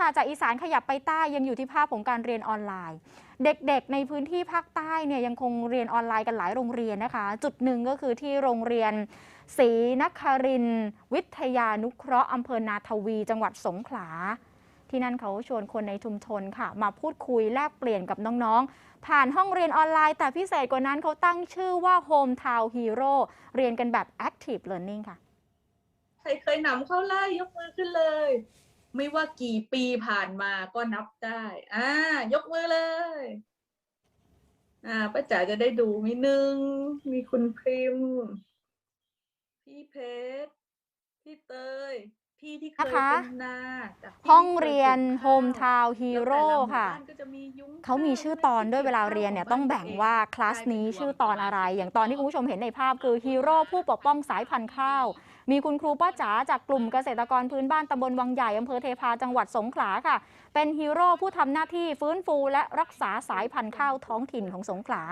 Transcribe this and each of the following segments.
ค่ะจากอีสานขยับไปใต้ยังอยู่ที่ภาพของการเรียนออนไลน์ เด็กๆ ในพื้นที่ภาคใต้เนี่ยยังคงเรียนออนไลน์กันหลายโรงเรียนนะคะ จุดหนึ่งก็คือที่โรงเรียนศรีนครินวิทยานุเคราะห์อำเภอนาทวี จังหวัดสงขลา ที่นั่นเขาชวนคนในชุมชนค่ะ มาพูดคุยแลกเปลี่ยนกับน้องๆ ผ่านห้องเรียนออนไลน์ แต่พิเศษกว่านั้นเขาตั้งชื่อว่า Home Town Hero เรียนกันแบบ Active Learning ค่ะ ใครเคยหนำเข้าไล่ยกมือขึ้นเลย ไม่ว่ากี่ปีผ่านมาก็นับได้ อ่า ยกมือเลย อ่าป้าจ๋าจะได้ดูมีหนึ่ง มีคุณพริมพี่เพชร พี่เตย พี่ที่เคยนะคะเป็นนาจากพี่ห้องที่คเรียนปลูกข้าว Home Town แล้ว Hero แต่ละหมู่ค่ะ เขามีชื่อตอนด้วยเวลาเรียนเนี่ยต้องแบ่งว่าคลาสนี้ชื่อตอนอะไร อย่างตอนที่คุณผู้ชมเห็นในภาพคือฮีโร่ผู้ปกป้องสายพันธุ์ข้าว มีคุณครูป้าจ๋าจากกลุ่มเกษตรกรพื้นบ้านตำบลวังใหญ่อำเภอเทพาจังหวัดสงขลาค่ะ เป็นฮีโร่ผู้ทำหน้าที่ฟื้นฟูและรักษาสายพันธุ์ข้าวท้องถิ่นของสงขลา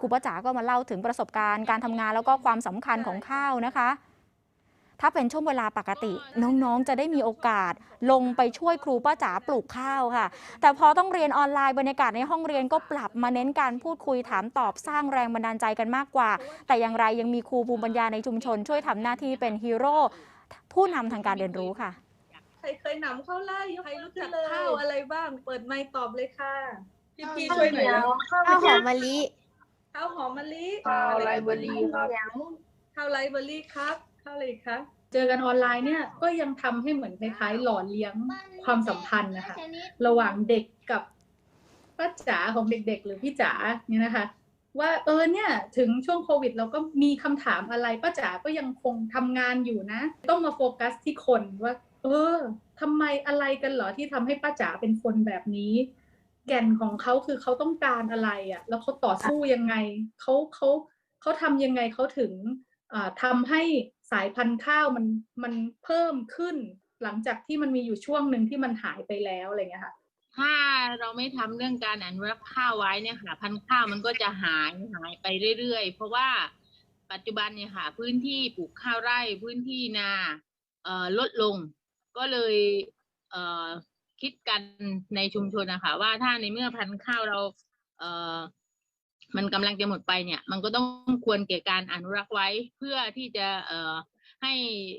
ครูป้าจ๋าก็มาเล่าถึงประสบการณ์การทำงานแล้วก็ความสำคัญของข้าวนะคะ ถ้าเป็นช่วงเวลาปกติ น้องๆ จะได้มีโอกาส ลงไปช่วยครูป้าจ๋าปลูกข้าวค่ะ แต่พอต้องเรียนออนไลน์บรรยากาศในห้องเรียนก็ปรับมาเน้นการพูดคุยถามตอบสร้างแรงบันดาลใจกันมากกว่า แต่อย่างไรยังมีครูภูมิปัญญาในชุมชน ช่วยทำหน้าที่เป็นฮีโร่ผู้นำทางการเรียนรู้ค่ะ ใครเคยหนำเข้าไล่ยกมือรู้จักข้าวอะไรบ้าง เปิดไมค์ตอบเลยค่ะพี่พี่ๆช่วยหน่อยนะข้าวหอมมะลิข้าวหอมมะลิข้าวไรเบอรี่ครับข้าวไรเบอรี่ครับข้าว อะไรคะ เจอกันออนไลน์เนี่ยก็ยังทำให้เหมือนคล้ายๆ หล่อเลี้ยงความสัมพันธ์นะคะ ระหว่างเด็กกับป้าจ๋าของเด็ก ๆ หรือพี่จ๋าเนี่ยนะคะ ว่าเออเนี่ยถึงช่วงโควิด เราก็มีคำถามอะไรป้าจ๋าก็ยังคงทำงานอยู่นะ ต้องมาโฟกัสที่คนว่า เออทำไมอะไรกันเหรอที่ทำให้ป้าจ๋าเป็นคนแบบนี้ แก่นของเขาคือเขาต้องการอะไรอะ่ะ แล้วเขาต่อสู้ยังไงเขาเขาเขาทำยังไงเขาถึงอ่าทำให้ายพันธุ์ข้าวมันมันเพิ่มขึ้น หลังจากที่มันมีอยู่ช่วงหนึ่งที่มันหายไปแล้วอะไรเงี้ยค่ะถ้าเราไม่ทำเรื่องการอนุรักษ์ข้าวไว้เนี่ยค่ะ พันธุ์ข้าวมันก็จะหายหายไปเรื่อยๆ เพราะว่าปัจจุบันเนี่ยค่ะ พื้นที่ปลูกข้าวไร่พื้นที่นาเอ่อลดลง ก็เลยเอ่อคิดกันในชุมชนนะคะว่าถ้าในเมื่อพันธุ์ข้าวเราเอ่อ มันกำลังจะหมดไปเนี่ย มันก็ต้องควรแก่การอนุรักษ์ไว้เพื่อที่จะเอ่อให้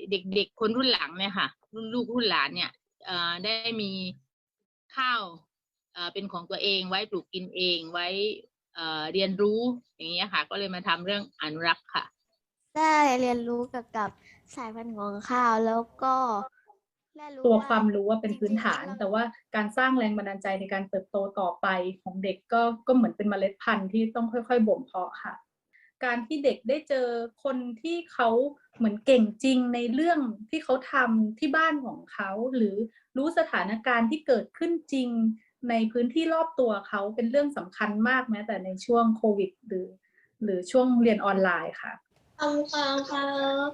เด็กๆคนรุ่นหลังเนี่ยค่ะ รุ่นลูกรุ่นหลานเนี่ยเอ่อได้มีข้าวเอ่อเป็นของตัวเองไว้ปลูกกินเองไว้เอ่อเรียนรู้อย่างเงี้ยค่ะ ก็เลยมาทำเรื่องอนุรักษ์ค่ะ ได้เรียนรู้เกี่ยวกับสายพันธุ์ของข้าวแล้วก็ ตัวความรู้ว่าเป็นพื้นฐานจริงๆแต่ว่าการสร้างแรงบันดาลใจในการเติบโตต่อไปของเด็กก็ก็เหมือนเป็นเมล็ดพันธุ์ที่ต้องค่อย ๆ บ่มเพาะค่ะ การที่เด็กได้เจอคนที่เขาเหมือนเก่งจริงในเรื่องที่เขาทำที่บ้านของเขา หรือรู้สถานการณ์ที่เกิดขึ้นจริงในพื้นที่รอบตัวเขาเป็นเรื่องสำคัญมากแม้แต่ในช่วงโควิดหรือ หรือช่วงเรียนออนไลน์ค่ะ ขอบคุณครับ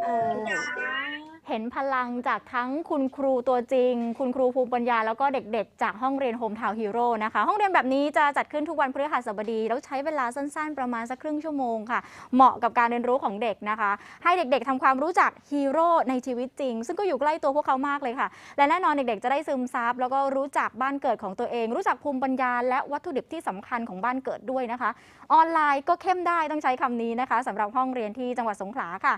เออ เห็นพลังจากทั้งคุณครูตัวจริง คุณครูภูมิปัญญา แล้วก็เด็กๆ จากห้องเรียนโฮมทาวน์ฮีโร่นะคะ ห้องเรียนแบบนี้จะจัดขึ้นทุกวันพฤหัสบดี แล้วใช้เวลาสั้นๆ ประมาณสักครึ่งชั่วโมงค่ะ เหมาะกับการเรียนรู้ของเด็กนะคะ ให้เด็กๆทำความรู้จักฮีโร่ในชีวิตจริง ซึ่งก็อยู่ใกล้ตัวพวกเขามากเลยค่ะ และแน่นอนเด็กๆ จะได้ซึมซับแล้วก็รู้จักบ้านเกิดของตัวเอง รู้จักภูมิปัญญา และวัตถุดิบที่สำคัญของบ้านเกิดด้วยนะคะ ออนไลน์ก็เข้มได้ต้องใช้คำนี้นะคะสำหรับห้องเรียนที่จังหวัดสงขลาค่ะ